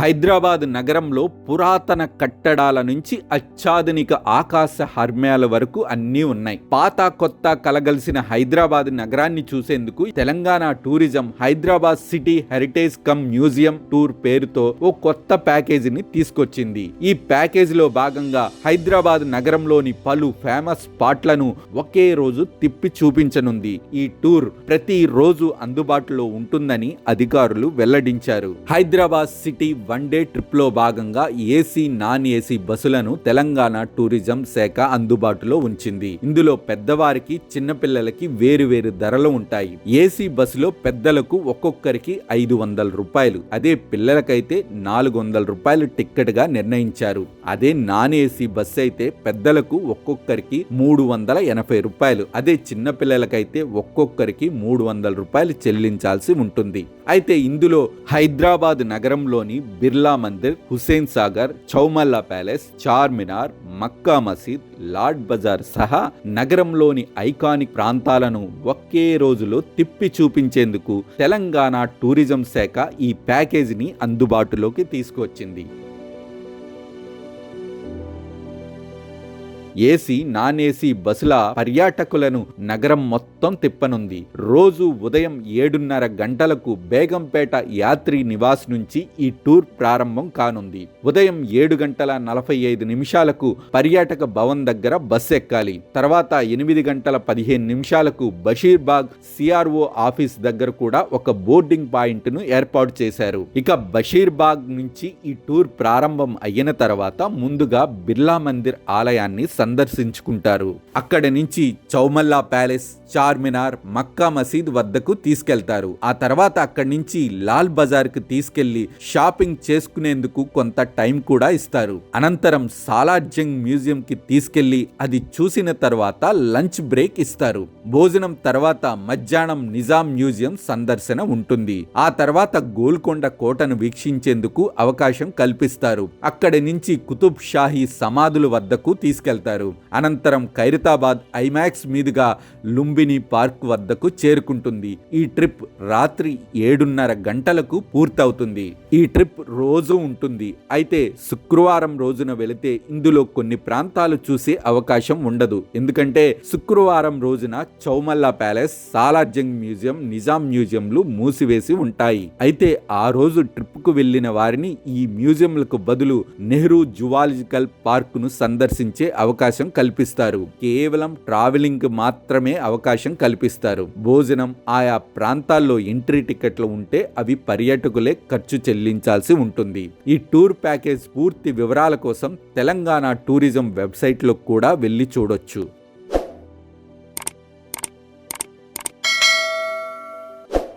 హైదరాబాద్ నగరంలో పురాతన కట్టడాల నుంచి అత్యాధునిక ఆకాశ హర్మ్యాల వరకు అన్నీ ఉన్నాయి. పాత కొత్త కలగలిసిన హైదరాబాద్ నగరాన్ని చూసేందుకు Telangana tourism Hyderabad city heritage cum museum tour పేరుతో ఓ కొత్త ప్యాకేజీని తీసుకొచ్చింది. ఈ ప్యాకేజీలో భాగంగా హైదరాబాద్ నగరంలోని పలు ఫేమస్ స్పాట్లను ఒకే రోజు తిప్పి చూపించనుంది. ఈ టూర్ ప్రతి రోజు అందుబాటులో ఉంటుందని అధికారులు వెల్లడించారు. హైదరాబాద్ సిటీ వన్ డే ట్రిప్లో భాగంగా ఏసీ నాన్ ఏసీ బస్సులను తెలంగాణ టూరిజం శాఖ అందుబాటులో ఉంచింది. ఇందులో పెద్దవారికి చిన్నపిల్లలకి వేరు వేరు ధరలు ఉంటాయి. ఏసీ బస్సులో పెద్దలకు ఒక్కొక్కరికి ఐదు వందల రూపాయలు. అదే పిల్లలకైతే నాలుగు వందల రూపాయలు టిక్కెట్గా నిర్ణయించారు. అదే నాన్ ఏసీ బస్సు అయితే పెద్దలకు ఒక్కొక్కరికి మూడు వందల ఎనభై రూపాయలు. అదే చిన్నపిల్లలకైతే ఒక్కొక్కరికి మూడు వందల రూపాయలు చెల్లించాల్సి ఉంటుంది. అయితే ఇందులో హైదరాబాద్ నగరంలోని బిర్లా మందిర్ హుసేన్ సాగర్ చౌమల్లా ప్యాలెస్ చార్మినార్ మక్కా మసీద్ లార్డ్ బజార్ సహా నగరంలోని ఐకానిక్ ప్రాంతాలను ఒకే రోజులో తిప్పి చూపించేందుకు తెలంగాణ టూరిజం శాఖ ఈ ప్యాకేజీని అందుబాటులోకి తీసుకువచ్చింది. ఏసీ నాన్ ఏసీ బస్సుల పర్యాటకులను నగరం మొత్తం తిప్పనుంది. రోజు ఉదయం ఏడున్నర గంటలకు బేగంపేట యాత్రి నివాస్ నుంచి ఈ టూర్ ప్రారంభం కానుంది. ఉదయం ఏడు గంటల నలభై ఐదు నిమిషాలకు పర్యాటక భవన్ దగ్గర బస్ ఎక్కాలి. తర్వాత ఎనిమిది గంటల పదిహేను నిమిషాలకు బషీర్బాగ్ సిఆర్ఓ ఆఫీస్ దగ్గర కూడా ఒక బోర్డింగ్ పాయింట్ను ఏర్పాటు చేశారు. ఇక బషీర్బాగ్ నుంచి ఈ టూర్ ప్రారంభం అయిన తర్వాత ముందుగా బిర్లా మందిర్ ఆలయాన్ని సందర్శించుకుంటారు. అక్కడి నుంచి చౌమల్లా ప్యాలెస్ చార్మినార్ మక్కా మసీద్ వద్దకు తీసుకెళ్తారు. ఆ తర్వాత అక్కడి నుంచి లాల్ బజార్కు తీసుకెళ్ళి షాపింగ్ చేసుకునేందుకు కొంత టైం కూడా ఇస్తారు. అనంతరం సాలార్జంగ్ మ్యూజియం కి తీసుకెళ్ళి అది చూసిన తర్వాత లంచ్ బ్రేక్ ఇస్తారు. భోజనం తర్వాత మధ్యాహ్నం నిజాం మ్యూజియం సందర్శన ఉంటుంది. ఆ తర్వాత గోల్కొండ కోటను వీక్షించేందుకు అవకాశం కల్పిస్తారు. అక్కడి నుంచి కుతుబ్ షాహీ సమాధుల వద్దకు తీసుకెళ్తారు. అనంతరం ఖైరతాబాద్ ఐమాక్స్ మీదుగా లుంబిని పార్క్ వద్దకు చేరుకుంటుంది. ఈ ట్రిప్ రాత్రి ఏడున్నర గంటలకు పూర్తవుతుంది. ఈ ట్రిప్ రోజు ఉంటుంది. అయితే శుక్రవారం రోజున వెళితే ఇందులో కొన్ని ప్రాంతాలు చూసే అవకాశం ఉండదు. ఎందుకంటే శుక్రవారం రోజున చౌమల్లా ప్యాలెస్ సాలార్జంగ్ మ్యూజియం నిజాం మ్యూజియంలు మూసివేసి ఉంటాయి. అయితే ఆ రోజు ట్రిప్కు వెళ్ళిన వారిని ఈ మ్యూజియంలకు బదులు నెహ్రూ జువాలజికల్ పార్క్ను సందర్శించే అవకాశం అవకాశం కల్పిస్తారు. కేవలం ట్రావెలింగ్ మాత్రమే అవకాశం కల్పిస్తారు. భోజనం ఆయా ప్రాంతాల్లో ఎంట్రీ టికెట్లు ఉంటే అవి పర్యాటకులే ఖర్చు చెల్లించాల్సి ఉంటుంది. ఈ టూర్ ప్యాకేజ్ పూర్తి వివరాల కోసం తెలంగాణ టూరిజం వెబ్సైట్లో కూడా వెళ్ళి చూడొచ్చు.